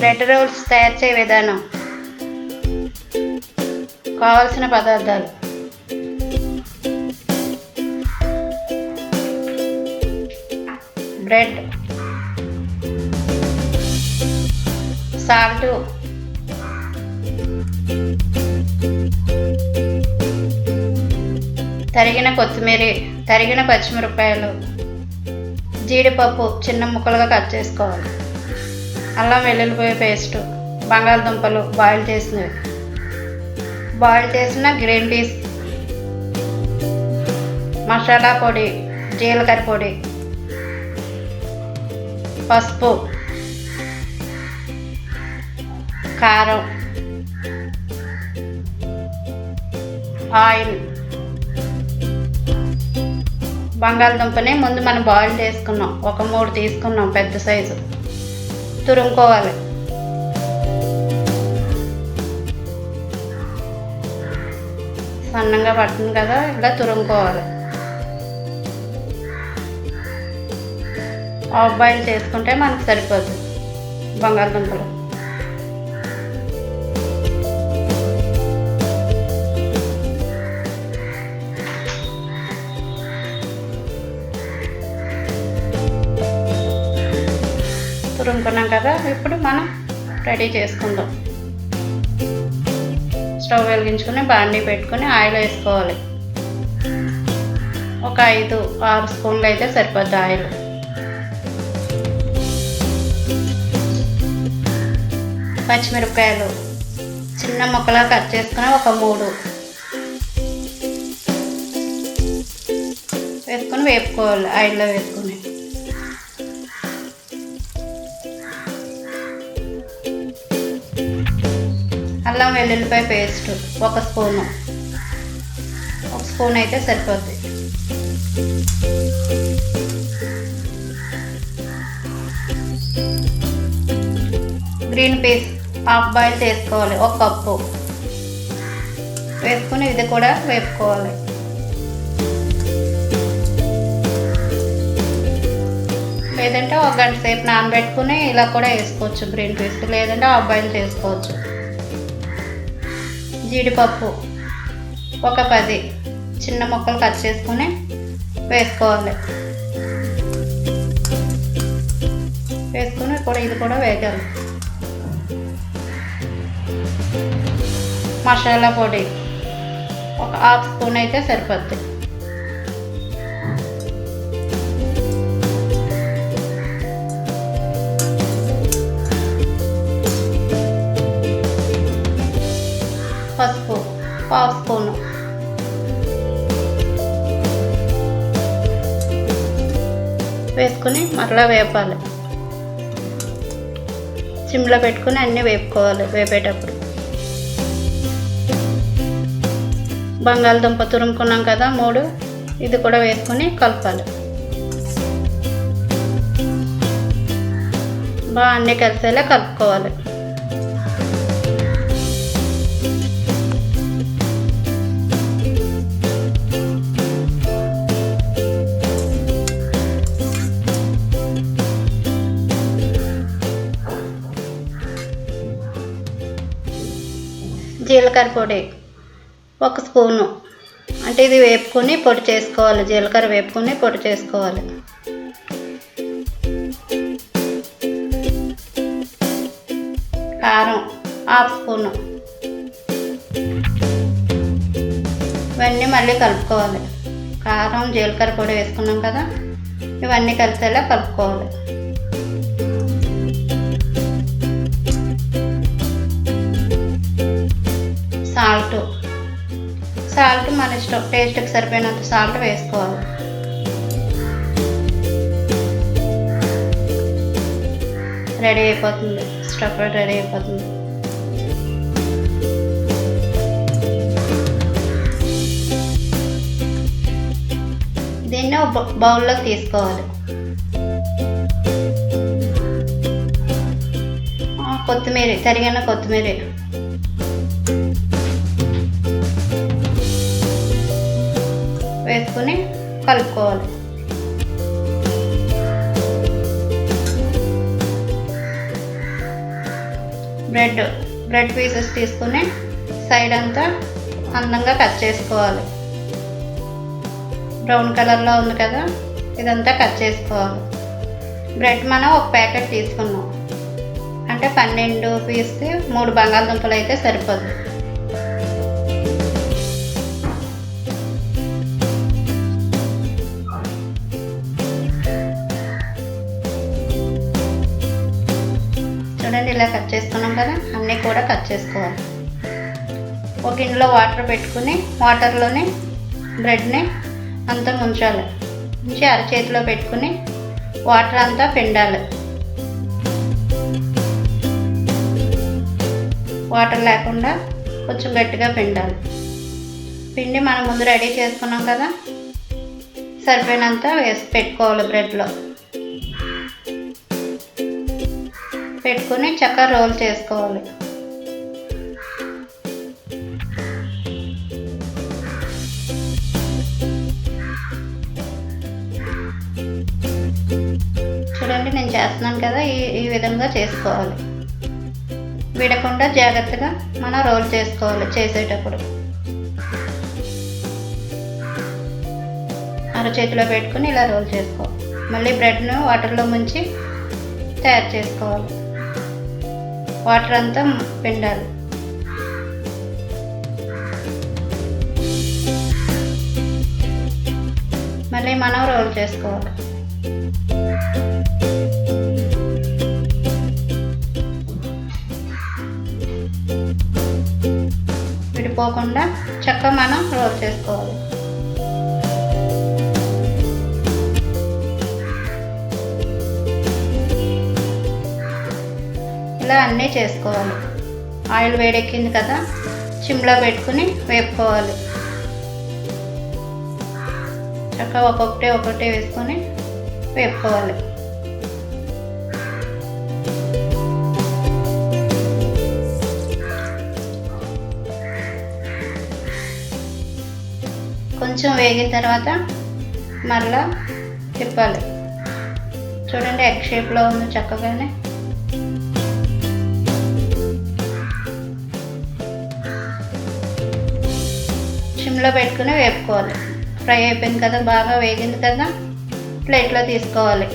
Bread roles తయారు చేయ విధానం. కావలసిన పదార్థాలు. బ్రెడ్ సాల్ట్ తరిగిన కొత్తిమీర తరిగిన పచ్చిమిరపకాయలు. జీడిపప్పు చిన్న ముక్కలుగా కట్ చేసుకోవాలి. అల్లం వెల్లుల్లిపోయే పేస్ట్ బంగాళదుంపలు బాయిల్ చేసినవి. బాయిల్ చేసిన గ్రీన్ పీస్ మసాలా పొడి జీలకర్ర పొడి పసుపు కారం ఆయిల్. బంగాళదుంపని ముందు మనం బాయిల్ చేసుకున్నాం. ఒక మూడు తీసుకున్నాం పెద్ద సైజు తురుముకోవాలి సన్నంగా పడుతుంది కదా ఇలా తురుముకోవాలి ఆఫ్ బాయిల్ చేసుకుంటే మనకు సరిపోతుంది బంగాళదుంపలు అనుకున్నాం కదా ఇప్పుడు మనం రెడీ చేసుకుందాం. స్టవ్ వెలిగించుకుని బాండీ పెట్టుకొని ఆయిల్ వేసుకోవాలి. ఒక ఐదు ఆరు స్పూన్లు అయితే సరిపోద్ది ఆయిల్. పచ్చిమిరపకాయలు చిన్న ముక్కలా కట్ చేసుకుని ఒక మూడు. వేసుకొని వేపుకోవాలి ఆయిల్లో వేసుకొని. అల్లం వెల్లుల్లిపాయ పేస్ట్ ఒక స్పూను. ఒక స్పూన్ అయితే సరిపోద్ది. గ్రీన్ పీస్ హాఫ్ బాయిల్ చేసుకోవాలి ఒక కప్పు. వేసుకుని ఇది కూడా వేపుకోవాలి. లేదంటే ఒక గంట సేపు నానబెట్టుకుని ఇలా కూడా వేసుకోవచ్చు గ్రీన్ పీస్. లేదంటే హాఫ్ బాయిల్ చేసుకోవచ్చు. జీడిపప్పు ఒక పది చిన్న ముక్కలు కట్ చేసుకుని వేసుకోవాలి. వేసుకుని కూడా ఇది కూడా వేగాలి. మసాలా పొడి ఒక హాఫ్ స్పూన్ అయితే సరిపోద్ది. పావు వేసుకొని మరలా వేపాలి. సిమ్లో పెట్టుకుని అన్నీ వేపుకోవాలి వేపేటప్పుడు. బంగాళదుంప తురుముకున్నాం కదా మూడు ఇది కూడా వేసుకొని కలపాలి. బాగా అన్నీ కలిసేలా కలుపుకోవాలి. జీలకర్ర పొడి ఒక స్పూను. అంటే ఇది వేపుకొని పొడి చేసుకోవాలి. జీలకర్ర వేపుకొని పొడి చేసుకోవాలి. కారం హాఫ్ స్పూను. ఇవన్నీ మళ్ళీ కలుపుకోవాలి. కారం జీలకర్ర పొడి వేసుకున్నాం కదా. ఇవన్నీ కలిసేలా కలుపుకోవాలి. సాల్ట్. సాల్ట్ మన ఇష్టం. టేస్ట్కి సరిపోయినంత సాల్ట్ వేసుకోవాలి. రెడీ అయిపోతుంది. స్టఫర్ రెడీ అయిపోతుంది. దీన్ని బౌల్లో తీసుకోవాలి. కొత్తిమీర తరిగిన కొత్తిమీర. వేసుకొని కలుపుకోవాలి. బ్రెడ్ బ్రెడ్ పీసెస్ తీసుకుని సైడ్ అంతా అందంగా కట్ చేసుకోవాలి. బ్రౌన్ కలర్లో ఉంది కదా ఇదంతా కట్ చేసుకోవాలి. బ్రెడ్ మనం ఒక ప్యాకెట్ తీసుకున్నాం. అంటే పన్నెండు పీస్కి మూడు బంగాళదుంపలు అయితే సరిపోతుంది కదా అన్నీ కూడా కట్ చేసుకోవాలి. ఒక ఇంట్లో వాటర్ పెట్టుకుని వాటర్లోనే బ్రెడ్ని అంతా ముంచాలి. ముంచి అరచేతిలో పెట్టుకుని వాటర్ అంతా పిండాలి. వాటర్ లేకుండా కొంచెం గట్టిగా పిండాలి. పిండి మనం ముందు రెడీ చేసుకున్నాం కదా సరిపోయినంత వేసి పెట్టుకోవాలి బ్రెడ్లో పెట్టుకుని చక్కగా రోల్ చేసుకోవాలి. చూడండి నేను చేస్తున్నాను కదా ఈ ఈ విధంగా చేసుకోవాలి. విడకుండా జాగ్రత్తగా మనం రోల్ చేసుకోవాలి చేసేటప్పుడు. అరచేతిలో పెట్టుకుని ఇలా రోల్ చేసుకోవాలి. మళ్ళీ బ్రెడ్ను వాటర్లో ముంచి తయారు చేసుకోవాలి. వాటర్ అంతా పిండాలి. మళ్ళీ మనం రోల్ చేసుకోవాలి. విడిపోకుండా చక్కగా మనం రోల్ చేసుకోవాలి. ఇలా అన్నీ చేసుకోవాలి. ఆయిల్ వేడెక్కింది కదా చిమ్లో పెట్టుకుని వేపుకోవాలి. చక్కగా ఒక్కొక్కటే ఒక్కొక్కటే వేసుకొని వేపుకోవాలి. కొంచెం వేగిన తర్వాత మరలా తిప్పాలి. చూడండి ఎగ్ షేప్లో ఉంది చక్కగానే. సిమ్లో పెట్టుకుని వేపుకోవాలి. ఫ్రై అయిపోయింది కదా బాగా వేగింది కదా ప్లేట్లో తీసుకోవాలి.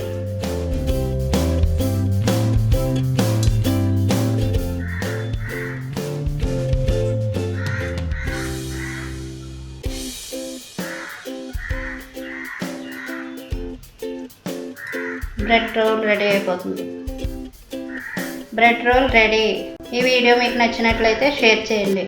బ్రెడ్ రోల్ రెడీ అయిపోతుంది. Bread roll ready. ఈ వీడియో మీకు నచ్చినట్లయితే షేర్ చేయండి.